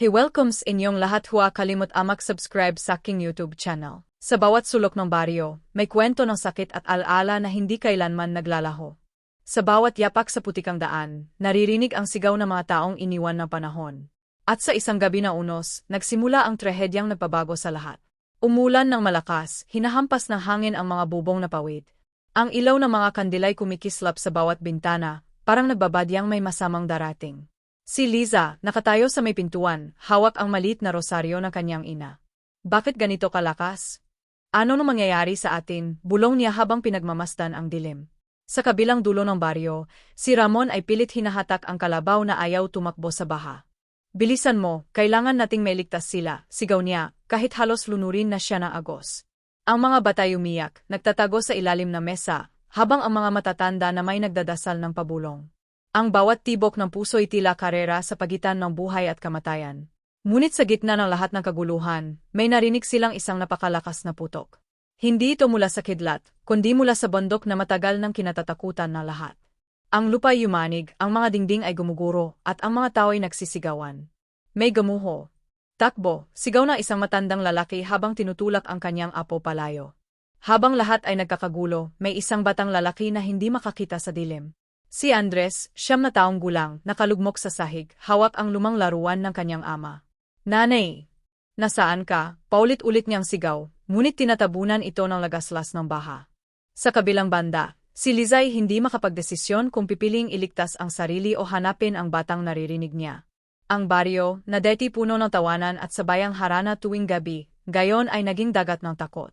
He welcomes inyong lahat huwa kalimut amak subscribe sa aking YouTube channel. Sa bawat sulok ng baryo, may kwento ng sakit at alaala na hindi kailanman naglalaho. Sa bawat yapak sa putikang daan, naririnig ang sigaw ng mga taong iniwan ng panahon. At sa isang gabi na unos, nagsimula ang trahedyang nagpabago sa lahat. Umulan ng malakas, hinahampas ng hangin ang mga bubong na pawid. Ang ilaw ng mga kandilay kumikislap sa bawat bintana, parang nagbabadyang may masamang darating. Si Liza, nakatayo sa may pintuan, hawak ang malit na rosaryo ng kanyang ina. Bakit ganito kalakas? Ano nang mangyayari sa atin? Bulong niya habang pinagmamasdan ang dilim. Sa kabilang dulo ng baryo, si Ramon ay pilit hinahatak ang kalabaw na ayaw tumakbo sa baha. Bilisan mo, kailangan nating mailigtas sila, sigaw niya, kahit halos lunurin na siya ng agos. Ang mga batay umiyak, nagtatago sa ilalim ng mesa, habang ang mga matatanda na may nagdadasal ng pabulong. Ang bawat tibok ng puso'y tila karera sa pagitan ng buhay at kamatayan. Ngunit sa gitna ng lahat ng kaguluhan, may narinig silang isang napakalakas na putok. Hindi ito mula sa kidlat, kundi mula sa bundok na matagal ng kinatatakutan na lahat. Ang lupa'y yumanig, ang mga dingding ay gumuguro, at ang mga tao'y nagsisigawan. May gamuho. Takbo, sigaw na isang matandang lalaki habang tinutulak ang kanyang apo palayo. Habang lahat ay nagkakagulo, may isang batang lalaki na hindi makakita sa dilim. Si Andres, siyam na taong gulang, nakalugmok sa sahig, hawak ang lumang laruan ng kanyang ama. Nanay! Nasaan ka? Paulit-ulit niyang sigaw, ngunit tinatabunan ito ng lagaslas ng baha. Sa kabilang banda, si Lizay hindi makapagdesisyon kung pipiling iligtas ang sarili o hanapin ang batang naririnig niya. Ang baryo, na deti puno ng tawanan at sabayang harana tuwing gabi, gayon ay naging dagat ng takot.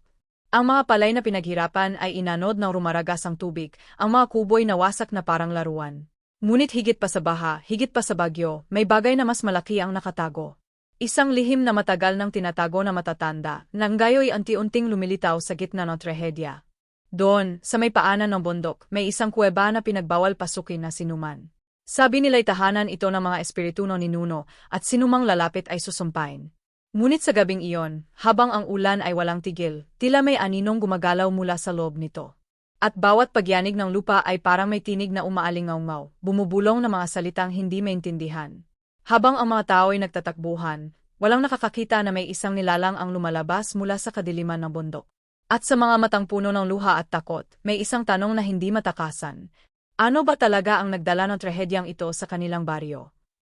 Ang mga palay na pinaghirapan ay inanod ng rumaragas ang tubig, ang mga kubo'y nawasak na parang laruan. Ngunit higit pa sa baha, higit pa sa bagyo, may bagay na mas malaki ang nakatago. Isang lihim na matagal ng tinatago na matatanda, nang gayo'y anti-unting lumilitaw sa gitna ng trahedya. Doon, sa may paanan ng bundok, may isang kuweba na pinagbawal pasukin na sinuman. Sabi nila'y tahanan ito ng mga espiritu ng ninuno at sinumang lalapit ay susumpain. Ngunit sa gabing iyon, habang ang ulan ay walang tigil, tila may aninong gumagalaw mula sa loob nito. At bawat pagyanig ng lupa ay parang may tinig na umaalingaw bumubulong na mga salitang hindi maintindihan. Habang ang mga tao ay nagtatakbuhan, walang nakakakita na may isang nilalang ang lumalabas mula sa kadiliman ng bundok. At sa mga matang puno ng luha at takot, may isang tanong na hindi matakasan. Ano ba talaga ang nagdala ng trahedyang ito sa kanilang baryo?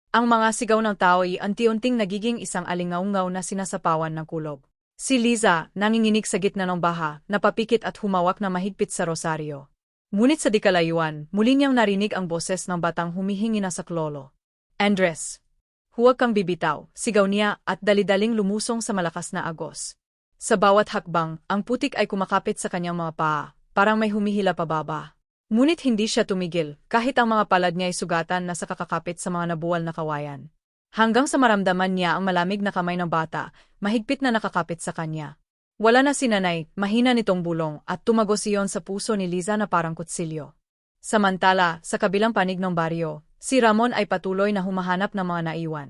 Ang mga sigaw ng tao ay anti-unting nagiging isang alingaungaw na sinasapawan ng kulob. Si Liza, nanginginig sa gitna ng baha, napapikit at humawak na mahigpit sa rosaryo. Ngunit sa dikalayuan, muli niyang narinig ang boses ng batang humihingi na sa klolo. Andres! Huwag kang bibitaw, sigaw niya at dalidaling lumusong sa malakas na agos. Sa bawat hakbang, ang putik ay kumakapit sa kanyang mga paa, parang may humihila pababa. Ngunit hindi siya tumigil, kahit ang mga palad niya ay sugatan na sa kakakapit sa mga nabuwal na kawayan. Hanggang sa maramdaman niya ang malamig na kamay ng bata, mahigpit na nakakapit sa kanya. Wala na si nanay, mahina nitong bulong, at tumagos iyon sa puso ni Liza na parang kutsilyo. Samantala, sa kabilang panig ng baryo, si Ramon ay patuloy na humahanap ng mga naiwan.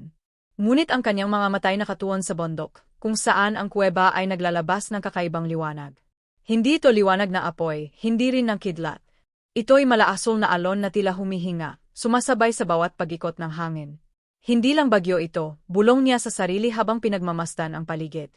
Ngunit ang kanyang mga matay nakatuon sa bondok, kung saan ang kuweba ay naglalabas ng kakaibang liwanag. Hindi ito liwanag na apoy, hindi rin ng kidlat. Ito'y malaasol na alon na tila humihinga, sumasabay sa bawat pagikot ng hangin. Hindi lang bagyo ito, bulong niya sa sarili habang pinagmamasdan ang paligid.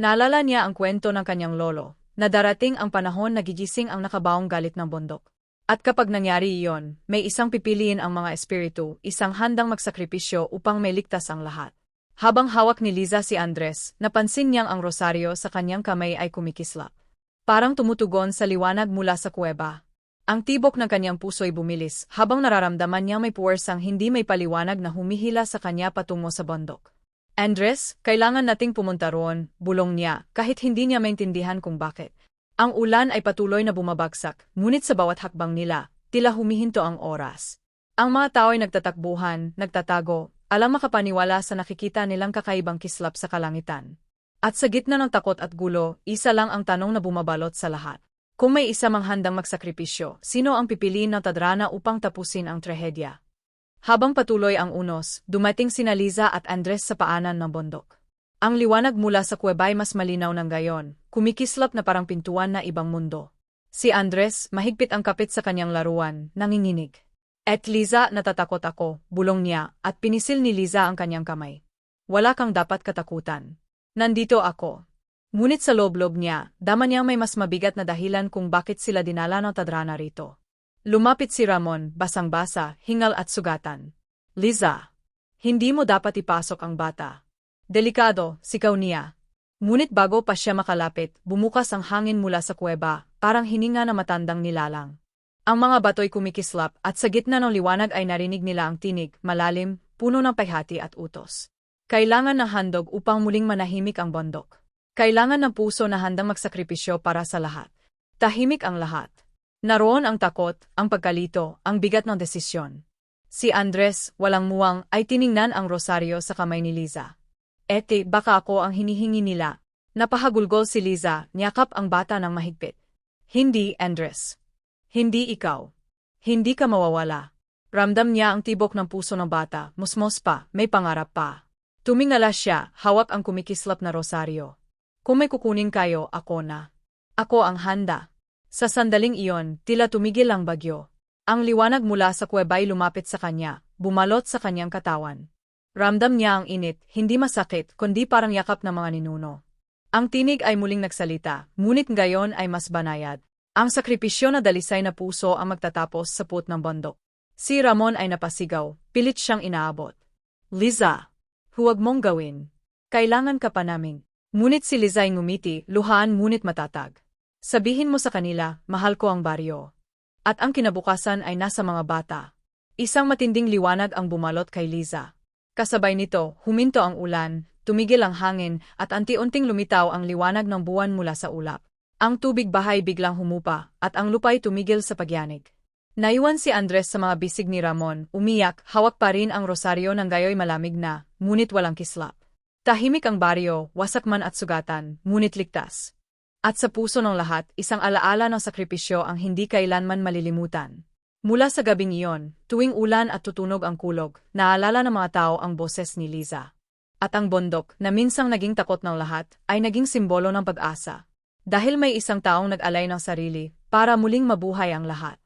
Naalala niya ang kwento ng kanyang lolo, na darating ang panahon na gigising ang nakabaong galit ng bundok. At kapag nangyari iyon, may isang pipiliin ang mga espiritu, isang handang magsakripisyo upang may ligtas ang lahat. Habang hawak ni Liza si Andres, napansin niyang ang rosaryo sa kanyang kamay ay kumikislap. Parang tumutugon sa liwanag mula sa kuweba, ang tibok ng kanyang puso'y bumilis habang nararamdaman niya may puwersang hindi may paliwanag na humihila sa kanya patungo sa bundok. Andres, kailangan nating pumunta roon, bulong niya, kahit hindi niya maintindihan kung bakit. Ang ulan ay patuloy na bumabagsak, ngunit sa bawat hakbang nila, tila humihinto ang oras. Ang mga tao ay nagtatakbuhan, nagtatago, alam makapaniwala sa nakikita nilang kakaibang kislap sa kalangitan. At sa gitna ng takot at gulo, isa lang ang tanong na bumabalot sa lahat. Kung may isa mang handang magsakripisyo, sino ang pipiliin ng tadrana upang tapusin ang trahedya? Habang patuloy ang unos, dumating sina Liza at Andres sa paanan ng bundok. Ang liwanag mula sa kuwebay mas malinaw ng gayon, kumikislap na parang pintuan na ibang mundo. Si Andres, mahigpit ang kapit sa kanyang laruan, nanginginig. Et Liza, natatakot ako, bulong niya, at pinisil ni Liza ang kanyang kamay. Wala kang dapat katakutan. Nandito ako. Ngunit sa loob-loob niya, dama niyang may mas mabigat na dahilan kung bakit sila dinala ng tadrana rito. Lumapit si Ramon, basang-basa, hingal at sugatan. Liza, hindi mo dapat ipasok ang bata. Delikado, sikaw niya. Ngunit bago pa siya makalapit, bumukas ang hangin mula sa kuweba, parang hininga na matandang nilalang. Ang mga bato'y kumikislap at sa gitna ng liwanag ay narinig nila ang tinig, malalim, puno ng payhati at utos. Kailangan ng handog upang muling manahimik ang bondok. Kailangan ng puso na handang magsakripisyo para sa lahat. Tahimik ang lahat. Naroon ang takot, ang pagkalito, ang bigat ng desisyon. Si Andres, walang muwang, ay tiningnan ang rosaryo sa kamay ni Liza. Ete, baka ako ang hinihingi nila. Napahagulgol si Liza, niyakap ang bata ng mahigpit. Hindi, Andres. Hindi ikaw. Hindi ka mawawala. Ramdam niya ang tibok ng puso ng bata, musmos pa, may pangarap pa. Tumingala siya, hawak ang kumikislap na rosaryo. Kung may kukunin kayo, ako na. Ako ang handa. Sa sandaling iyon, tila tumigil ang bagyo. Ang liwanag mula sa kuweba'y lumapit sa kanya, bumalot sa kanyang katawan. Ramdam niya ang init, hindi masakit, kundi parang yakap ng mga ninuno. Ang tinig ay muling nagsalita, ngunit ngayon ay mas banayad. Ang sakripisyo na dalisay na puso ang magtatapos sa put ng bundok. Si Ramon ay napasigaw, pilit siyang inaabot. Liza, huwag mong gawin. Kailangan ka pa naming. Ngunit si Liza ay ngumiti, luhaan ngunit matatag. Sabihin mo sa kanila, mahal ko ang baryo. At ang kinabukasan ay nasa mga bata. Isang matinding liwanag ang bumalot kay Liza. Kasabay nito, huminto ang ulan, tumigil ang hangin, at anti-unting lumitaw ang liwanag ng buwan mula sa ulap. Ang tubig bahay biglang humupa, at ang lupa'y tumigil sa pagyanig. Naiwan si Andres sa mga bisig ni Ramon, umiyak, hawak pa rin ang rosaryo ng gayoy malamig na, ngunit walang kislap. Tahimik ang baryo, wasak man at sugatan, ngunit ligtas. At sa puso ng lahat, isang alaala ng sakripisyo ang hindi kailanman malilimutan. Mula sa gabing iyon, tuwing ulan at tutunog ang kulog, naalala ng mga tao ang boses ni Liza. At ang bondok, na minsang naging takot ng lahat, ay naging simbolo ng pag-asa. Dahil may isang taong nag-alay ng sarili, para muling mabuhay ang lahat.